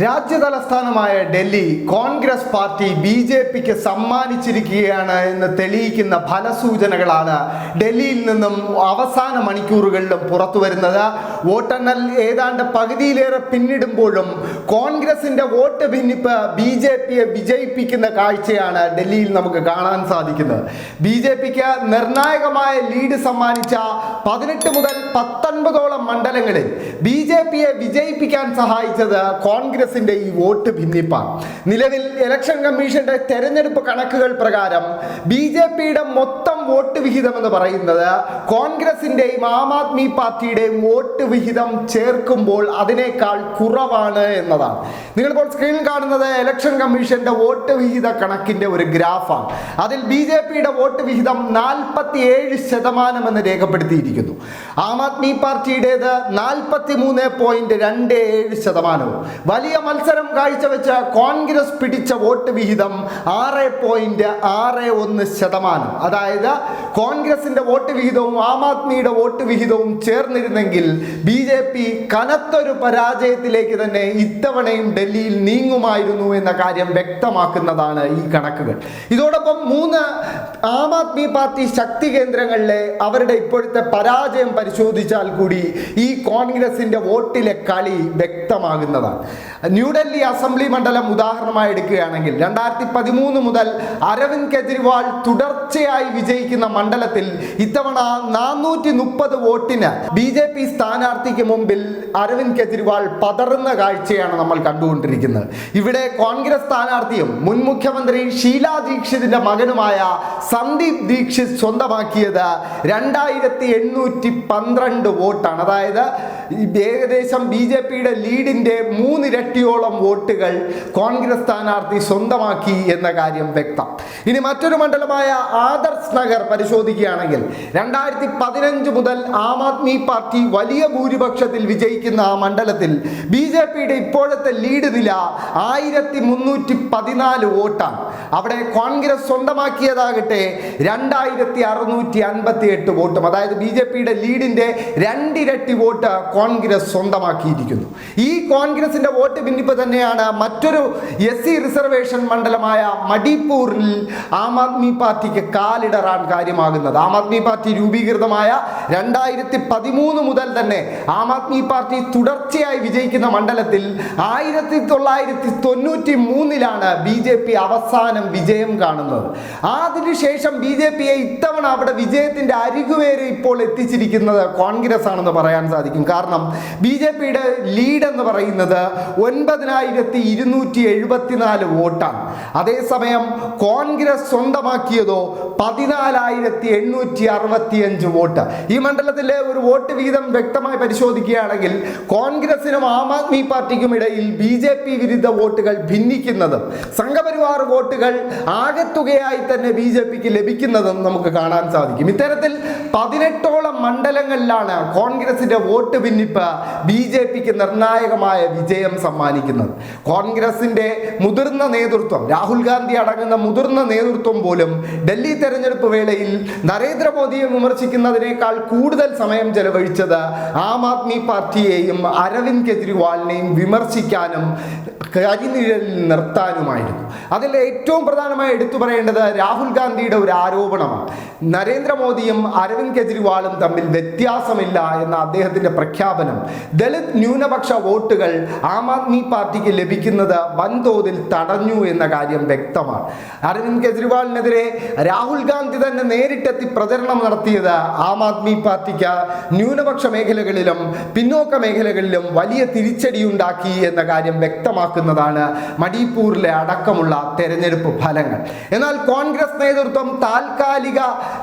രാജ്യ തലസ്ഥാനമായ Delhi Congress party B J പിക്ക് സമ്മാനിച്ചിരിക്കുകയാണ് എന്ന് തെളിയിക്കുന്ന ഫലസൂചനകളാണ് ഡൽഹിയിൽ നിന്നും അവസാന മണിക്കൂറുകളിലും പുറത്തു വരുന്നത്. വോട്ടെണ്ണൽ ഏതാണ്ട് പകുതിയിലേറെ പിന്നിടുമ്പോഴും കോൺഗ്രസിന്റെ വോട്ട് ഭിന്നിപ്പ് ബി ജെ പിയെ വിജയിപ്പിക്കുന്ന കാഴ്ചയാണ് ഡൽഹിയിൽ നമുക്ക് കാണാൻ സാധിക്കുന്നത്. ബി ജെ പിക്ക് നിർണായകമായ ലീഡ് സമ്മാനിച്ച പതിനെട്ട് മുതൽ പത്തൊൻപതോളം മണ്ഡലങ്ങളിൽ ബി ജെ പിയെ വിജയിപ്പിക്കാൻ സഹായിച്ചത് കോൺഗ്രസിന്റെ ഈ വോട്ട് ഭിന്നിപ്പാണ്. നിലവിൽ ഇലക്ഷൻ കമ്മീഷന്റെ തെരഞ്ഞെടുപ്പ് കണക്കുകൾ പ്രകാരം ബി ജെ പിയുടെ മൊത്തം വോട്ട് വിഹിതം എന്ന് പറയുന്നത് കോൺഗ്രസിന്റെയും ആം ആദ്മി പാർട്ടിയുടെയും വോട്ട് വിഹിതം ചേർക്കുമ്പോൾ അതിനേക്കാൾ കുറവാണ് എന്നതാണ്. നിങ്ങളിപ്പോൾ സ്ക്രീനിൽ കാണുന്നത് ഇലക്ഷൻ കമ്മീഷന്റെ വോട്ട് വിഹിത കണക്കിന്റെ ഒരു ഗ്രാഫാണ്. അതിൽ ബി ജെ പിയുടെ വോട്ട് വിഹിതം നാൽപ്പത്തി ഏഴ് ശതമാനം എന്ന് രേഖപ്പെടുത്തിയിരിക്കുന്നു. ആം ആദ്മി പാർട്ടിയുടേത് നാൽപ്പത്തി മൂന്ന് പോയിന്റ് രണ്ട് ഏഴ് ശതമാനവും. വലിയ മത്സരം കാഴ്ചവെച്ച കോൺഗ്രസ് പിടിച്ച വോട്ട് വിഹിതം ആറ് പോയിന്റ് ആറ് ഒന്ന് ശതമാനം. അതായത് കോൺഗ്രസിന്റെ വോട്ട് വിഹിതവും ആം ആദ്മിയുടെ വോട്ട് വിഹിതവും ചേർന്നിരുന്നെങ്കിൽ ബി ജെ പി കനത്തൊരു പരാജയത്തിലേക്ക് തന്നെ ഇത്തവണയും ഡൽഹിയിൽ നീങ്ങുമായിരുന്നു എന്ന കാര്യം വ്യക്തമാക്കുന്നതാണ് ഈ കണക്കുകൾ. ഇതോടൊപ്പം മൂന്ന് ആം ആദ്മി പാർട്ടി ശക്തി കേന്ദ്രങ്ങളിലെ അവരുടെ ഇപ്പോഴത്തെ പരാജയം പരിശോധിച്ചാൽ കൂടി ഈ കോൺഗ്രസിന്റെ വോട്ടിലെ കളി വ്യക്തമാകുന്നതാണ്. ന്യൂഡൽഹി അസംബ്ലി മണ്ഡലം ഉദാഹരണമായി എടുക്കുകയാണെങ്കിൽ രണ്ടായിരത്തി പതിമൂന്ന് മുതൽ അരവിന്ദ് കെജ്രിവാൾ തുടർച്ചയായി വിജയിക്കുന്ന മണ്ഡലത്തിൽ ഇത്തവണ നാനൂറ്റി മുപ്പത് വോട്ടിന് ബി ജെ പി സ്ഥാനാർത്ഥിക്ക് മുമ്പിൽ അരവിന്ദ് കെജ്രിവാൾ പതറുന്ന കാഴ്ചയാണ് നമ്മൾ കണ്ടുകൊണ്ടിരിക്കുന്നത്. ഇവിടെ കോൺഗ്രസ് സ്ഥാനാർത്ഥിയും മുൻ മുഖ്യമന്ത്രി ഷീലാ ദീക്ഷിതിന്റെ മകനുമായ സന്ദീപ് ദീക്ഷിത് സ്വന്തമാക്കിയത് രണ്ടായിരത്തി എണ്ണൂറ്റി പന്ത്രണ്ട് വോട്ടാണ്. അതായത് ഏകദേശം ബി ജെ പിയുടെ ലീഡിന്റെ മൂന്നിരട്ടിയോളം വോട്ടുകൾ കോൺഗ്രസ് സ്ഥാനാർത്ഥി സ്വന്തമാക്കി എന്ന കാര്യം വ്യക്തം. ഇനി മറ്റൊരു മണ്ഡലമായ ആദർശ് നഗർ പരിശോധിക്കുകയാണെങ്കിൽ രണ്ടായിരത്തി പതിനഞ്ച് മുതൽ ആം ആദ്മി പാർട്ടി വലിയ ഭൂരിപക്ഷത്തിൽ വിജയിക്കുന്ന ആ മണ്ഡലത്തിൽ ബി ജെ പിയുടെ ഇപ്പോഴത്തെ ലീഡ് നില ആയിരത്തി മുന്നൂറ്റി പതിനാല് വോട്ടാണ്. അവിടെ കോൺഗ്രസ് സ്വന്തമാക്കിയതാകട്ടെ രണ്ടായിരത്തി അറുന്നൂറ്റി അൻപത്തി എട്ട് വോട്ടും. അതായത് ബി ജെ പിയുടെ ലീഡിന്റെ രണ്ടിരട്ടി വോട്ട് കോൺഗ്രസ് സ്വന്തമാക്കിയിരിക്കുന്നു. ഈ കോൺഗ്രസിന്റെ വോട്ട് ഭിന്നിപ്പ് തന്നെയാണ് മറ്റൊരു എസ് സി റിസർവേഷൻ മണ്ഡലമായ മണിപ്പൂരിൽ ആം ആദ്മി പാർട്ടിക്ക് കാലിടറാൻ കാര്യമാകുന്നത്. ആം ആദ്മി പാർട്ടി രൂപീകൃതമായ രണ്ടായിരത്തി പതിമൂന്ന് മുതൽ തന്നെ ആം ആദ്മി പാർട്ടി തുടർച്ചയായി വിജയിക്കുന്ന മണ്ഡലത്തിൽ ആയിരത്തി തൊള്ളായിരത്തി തൊണ്ണൂറ്റി മൂന്നിലാണ് ബി ജെ പി അവസാനം വിജയം കാണുന്നത്. അതിനുശേഷം ബി ജെ പിയെ ഇത്തവണ അവിടെ വിജയത്തിന്റെ അരികുവേര് ഇപ്പോൾ എത്തിച്ചിരിക്കുന്നത് കോൺഗ്രസ് ആണെന്ന് പറയാൻ സാധിക്കും. കാരണം ബി ജെ പിയുടെ ലീഡ് എന്ന് പറയുന്നത് ഒൻപതിനായിരത്തി ഇരുന്നൂറ്റി എഴുപത്തിനാല് വോട്ടാണ്. അതേസമയം കോൺഗ്രസ് സ്വന്തമാക്കിയതോ പതിനാലായിരത്തി എണ്ണൂറ്റി അറുപത്തിയഞ്ച് വോട്ട്. ഈ മണ്ഡലത്തിലെ ഒരു വോട്ട് വീതം വ്യക്തമായി പരിശോധിക്കുകയാണെങ്കിൽ കോൺഗ്രസിനും ആം ആദ്മി പാർട്ടിക്കും ഇടയിൽ ബി ജെ പി വിരുദ്ധ വോട്ടുകൾ ഭിന്നിക്കുന്നതും സംഘപരിവാർ വോട്ടുകൾ ആകെത്തുകയായി തന്നെ ബി ജെ പിക്ക് ലഭിക്കുന്നതും നമുക്ക് കാണാൻ സാധിക്കും. ഇത്തരത്തിൽ പതിനെട്ടോളം മണ്ഡലങ്ങളിലാണ് കോൺഗ്രസിന്റെ വോട്ട് ഭിന്നിപ്പ് ബി ജെ പിക്ക് നിർണായകമായ വിജയം സമ്മാനിക്കുന്നത്. കോൺഗ്രസിന്റെ മുതിർന്ന നേതൃത്വം രാഹുൽ ഗാന്ധി അടങ്ങുന്ന മുതിർന്ന നേതൃത്വം പോലും ഡൽഹി തെരഞ്ഞെടുപ്പ് വേളയിൽ നരേന്ദ്രമോദിയെ വിമർശിക്കുന്നതിനേക്കാൾ കൂടുതൽ സമയം ചെലവഴിച്ചത് ആം ആദ്മി പാർട്ടിയെയും അരവിന്ദ് കെജ്രിവാളിനെയും വിമർശിക്കാനും കരിനിഴലിൽ നിർത്താനുമായിരുന്നു. അതിൽ ഏറ്റവും പ്രധാനമായി എടുത്തു പറയേണ്ടത് രാഹുൽ ഗാന്ധിയുടെ ഒരു ആരോപണമാണ്. നരേന്ദ്രമോദിയും അരവിന്ദ് കെജ്രിവാളും തമ്മിൽ വ്യത്യാസമില്ല എന്ന അദ്ദേഹത്തിന്റെ പ്രഖ്യാപനം. ദളിത് ന്യൂനപക്ഷ വോട്ടുകൾ ആം ആദ്മി പാർട്ടിക്ക് ലഭിക്കുന്നത് വൻതോതിൽ തടഞ്ഞു എന്ന കാര്യം വ്യക്തമാണ്. അരവിന്ദ് കെജ്രിവാളിനെതിരെ രാഹുൽ ഗാന്ധി തന്നെ നേരിട്ടെത്തി പ്രചരണം നടത്തിയത് ആം ആദ്മി പാർട്ടിക്ക് ന്യൂനപക്ഷ മേഖലകളിലും പിന്നോക്ക മേഖലകളിലും വലിയ തിരിച്ചടിയുണ്ടാക്കി എന്ന കാര്യം വ്യക്തമാക്കുന്നതാണ് മണിപ്പൂരിലെ അടക്കമുള്ള തെരഞ്ഞെടുപ്പ് ഫലങ്ങൾ. എന്നാൽ കോൺഗ്രസ് നേതൃത്വം താൽക്കാലിക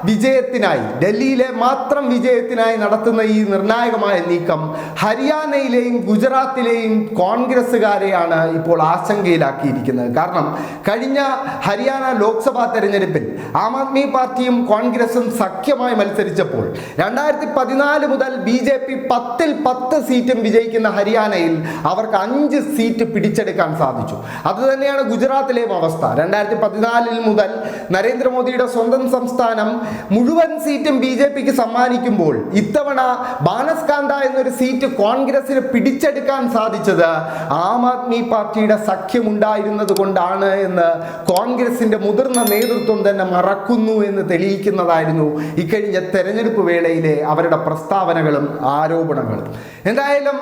വിജയത്തിനായി ഡൽഹിയിലെ മാത്രം വിജയത്തിനായി നടത്തുന്ന ഈ നിർണായകമായ നീക്കം ഹരിയാനയിലെയും ഗുജറാത്തിലെയും കോൺഗ്രസ്സുകാരെയാണ് ഇപ്പോൾ ആശങ്കയിലാക്കിയിരിക്കുന്നത്. കാരണം കഴിഞ്ഞ ഹരിയാന ലോക്സഭാ തെരഞ്ഞെടുപ്പിൽ ആം ആദ്മി പാർട്ടിയും കോൺഗ്രസും സഖ്യമായി മത്സരിച്ചപ്പോൾ രണ്ടായിരത്തി പതിനാല് മുതൽ ബി ജെ പി പത്തിൽ പത്ത് സീറ്റും വിജയിക്കുന്ന ഹരിയാനയിൽ അവർക്ക് അഞ്ച് സീറ്റ് പിടിച്ചെടുക്കാൻ പിടിച്ചെടുക്കാൻ സാധിച്ചു. അതുതന്നെയാണ് ഗുജറാത്തിലെയും അവസ്ഥ. രണ്ടായിരത്തി പതിനാലിൽ മുതൽ നരേന്ദ്രമോദിയുടെ സ്വന്തം സംസ്ഥാനം മുഴുവൻ സീറ്റും ബി ജെ പിക്ക് സമ്മാനിക്കുമ്പോൾ ഇത്തവണ ബാനസ്കാന്ത എന്നൊരു സീറ്റ് കോൺഗ്രസിന് പിടിച്ചെടുക്കാൻ സാധിച്ചത് ആം ആദ്മി പാർട്ടിയുടെ സഖ്യമുണ്ടായിരുന്നത് കൊണ്ടാണ് എന്ന് കോൺഗ്രസിന്റെ മുതിർന്ന നേതൃത്വം തന്നെ മറക്കുന്നു എന്ന് തെളിയിക്കുന്നതായിരുന്നു ഇക്കഴിഞ്ഞ തെരഞ്ഞെടുപ്പ് വേളയിലെ അവരുടെ പ്രസ്താവനകളും ആരോപണങ്ങളും. എന്തായാലും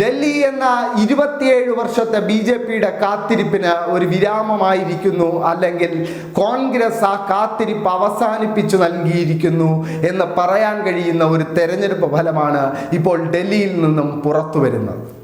ഡൽഹി എന്ന ഇരുപത്തിയേഴ് വർഷത്തെ ബി ജെ പിയുടെ കാത്തിരിപ്പിന് ഒരു വിരാമമായിരിക്കുന്നു. അല്ലെങ്കിൽ കോൺഗ്രസ് കാത്തിരിപ്പ് അവസാനിപ്പിച്ചു നൽകിയിരിക്കുന്നു എന്ന് പറയാൻ കഴിയുന്ന ഒരു തെരഞ്ഞെടുപ്പ് ഫലമാണ് ഇപ്പോൾ ഡൽഹിയിൽ നിന്നും പുറത്തു വരുന്നത്